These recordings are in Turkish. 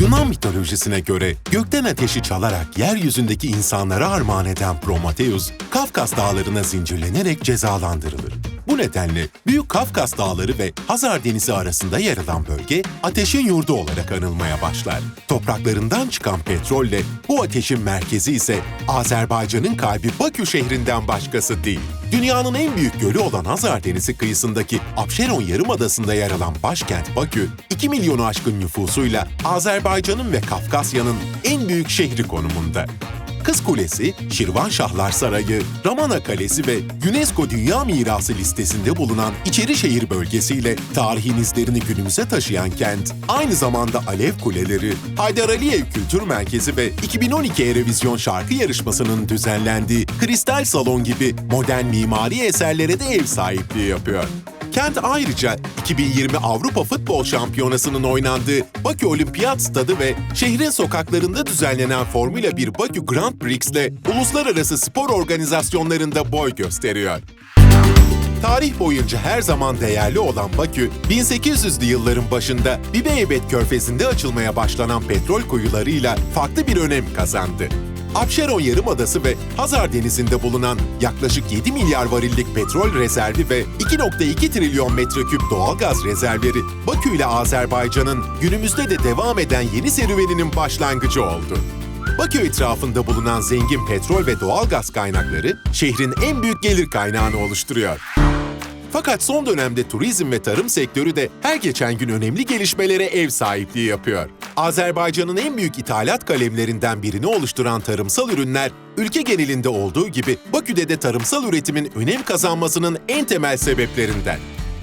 Yunan mitolojisine göre gökten ateşi çalarak yeryüzündeki insanlara armağan eden Prometheus, Kafkas dağlarına zincirlenerek cezalandırılır. Bu nedenle Büyük Kafkas Dağları ve Hazar Denizi arasında yer alan bölge ateşin yurdu olarak anılmaya başlar. Topraklarından çıkan petrolle bu ateşin merkezi ise Azerbaycan'ın kalbi Bakü şehrinden başkası değil. Dünyanın en büyük gölü olan Hazar Denizi kıyısındaki Abşeron Yarımadası'nda yer alan başkent Bakü, 2 milyonu aşkın nüfusuyla Azerbaycan'ın ve Kafkasya'nın en büyük şehri konumunda. Kız Kulesi, Şirvanşahlar Sarayı, Ramana Kalesi ve UNESCO Dünya Mirası listesinde bulunan İçerişehir bölgesiyle tarihin izlerini günümüze taşıyan kent, aynı zamanda Alev Kuleleri, Haydar Aliyev Kültür Merkezi ve 2012 Erevizyon Şarkı Yarışması'nın düzenlendiği Kristal Salon gibi modern mimari eserlere de ev sahipliği yapıyor. Kent ayrıca 2020 Avrupa Futbol Şampiyonası'nın oynandığı Bakü Olimpiyat Stadı ve şehrin sokaklarında düzenlenen Formula 1 Bakü Grand Prix'le uluslararası spor organizasyonlarında boy gösteriyor. Tarih boyunca her zaman değerli olan Bakü, 1800'lü yılların başında Bibeybet Körfezi'nde açılmaya başlanan petrol kuyularıyla farklı bir önem kazandı. Abşeron Yarımadası ve Hazar Denizi'nde bulunan yaklaşık 7 milyar varillik petrol rezervi ve 2.2 trilyon metreküp doğalgaz rezervleri Bakü ile Azerbaycan'ın günümüzde de devam eden yeni serüveninin başlangıcı oldu. Bakü etrafında bulunan zengin petrol ve doğalgaz kaynakları şehrin en büyük gelir kaynağını oluşturuyor. Fakat son dönemde turizm ve tarım sektörü de her geçen gün önemli gelişmelere ev sahipliği yapıyor. Azerbaycan'ın en büyük ithalat kalemlerinden birini oluşturan tarımsal ürünler, ülke genelinde olduğu gibi Bakü'de de tarımsal üretimin önem kazanmasının en temel sebeplerinden.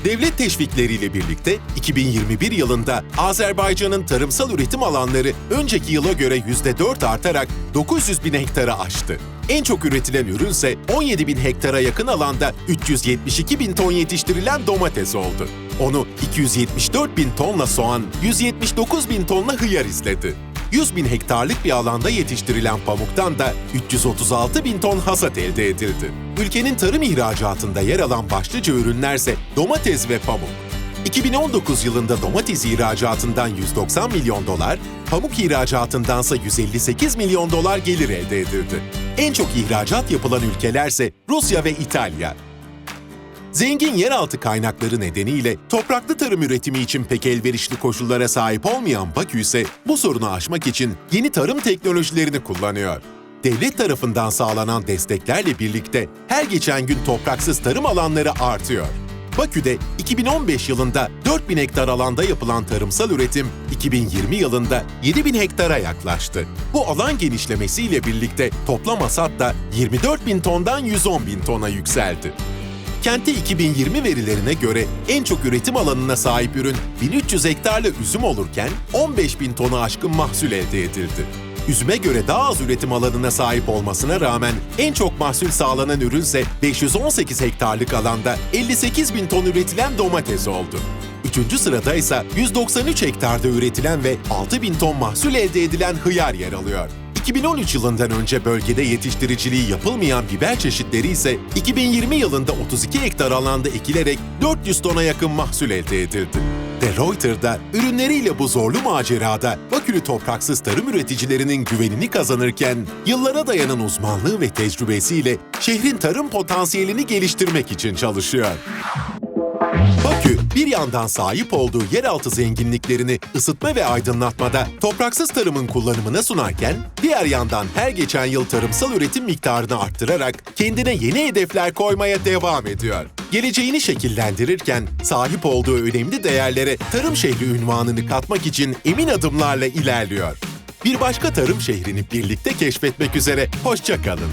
Devlet teşvikleriyle birlikte 2021 yılında Azerbaycan'ın tarımsal üretim alanları önceki yıla göre %4 artarak 900 bin hektara aştı. En çok üretilen ürünse 17 bin hektara yakın alanda 372 bin ton yetiştirilen domates oldu. Onu 274 bin tonla soğan, 179 bin tonla hıyar izledi. 100 bin hektarlık bir alanda yetiştirilen pamuktan da 336 bin ton hasat elde edildi. Ülkenin tarım ihracatında yer alan başlıca ürünlerse domates ve pamuk. 2019 yılında domates ihracatından 190 milyon dolar, pamuk ihracatındansa 158 milyon dolar gelir elde edildi. En çok ihracat yapılan ülkelerse Rusya ve İtalya. Zengin yeraltı kaynakları nedeniyle topraklı tarım üretimi için pek elverişli koşullara sahip olmayan Bakü ise bu sorunu aşmak için yeni tarım teknolojilerini kullanıyor. Devlet tarafından sağlanan desteklerle birlikte her geçen gün topraksız tarım alanları artıyor. Bakü'de 2015 yılında 4000 hektar alanda yapılan tarımsal üretim 2020 yılında 7000 hektara yaklaştı. Bu alan genişlemesiyle birlikte toplam hasat da 24 bin tondan 110 bin tona yükseldi. Kenti 2020 verilerine göre en çok üretim alanına sahip ürün 1300 hektarlı üzüm olurken 15 bin tonu aşkın mahsul elde edildi. Üzüme göre daha az üretim alanına sahip olmasına rağmen en çok mahsul sağlanan ürünse 518 hektarlık alanda 58 bin ton üretilen domates oldu. Üçüncü sırada ise 193 hektarda üretilen ve 6 bin ton mahsul elde edilen hıyar yer alıyor. 2013 yılından önce bölgede yetiştiriciliği yapılmayan biber çeşitleri ise 2020 yılında 32 hektar alanda ekilerek 400 tona yakın mahsul elde edildi. De Reuter'da ürünleriyle bu zorlu macerada Bakülü topraksız tarım üreticilerinin güvenini kazanırken yıllara dayanan uzmanlığı ve tecrübesiyle şehrin tarım potansiyelini geliştirmek için çalışıyor. Bakü, bir yandan sahip olduğu yeraltı zenginliklerini ısıtma ve aydınlatmada topraksız tarımın kullanımına sunarken, diğer yandan her geçen yıl tarımsal üretim miktarını arttırarak kendine yeni hedefler koymaya devam ediyor. Geleceğini şekillendirirken sahip olduğu önemli değerlere tarım şehri ünvanını katmak için emin adımlarla ilerliyor. Bir başka tarım şehrini birlikte keşfetmek üzere, hoşça kalın.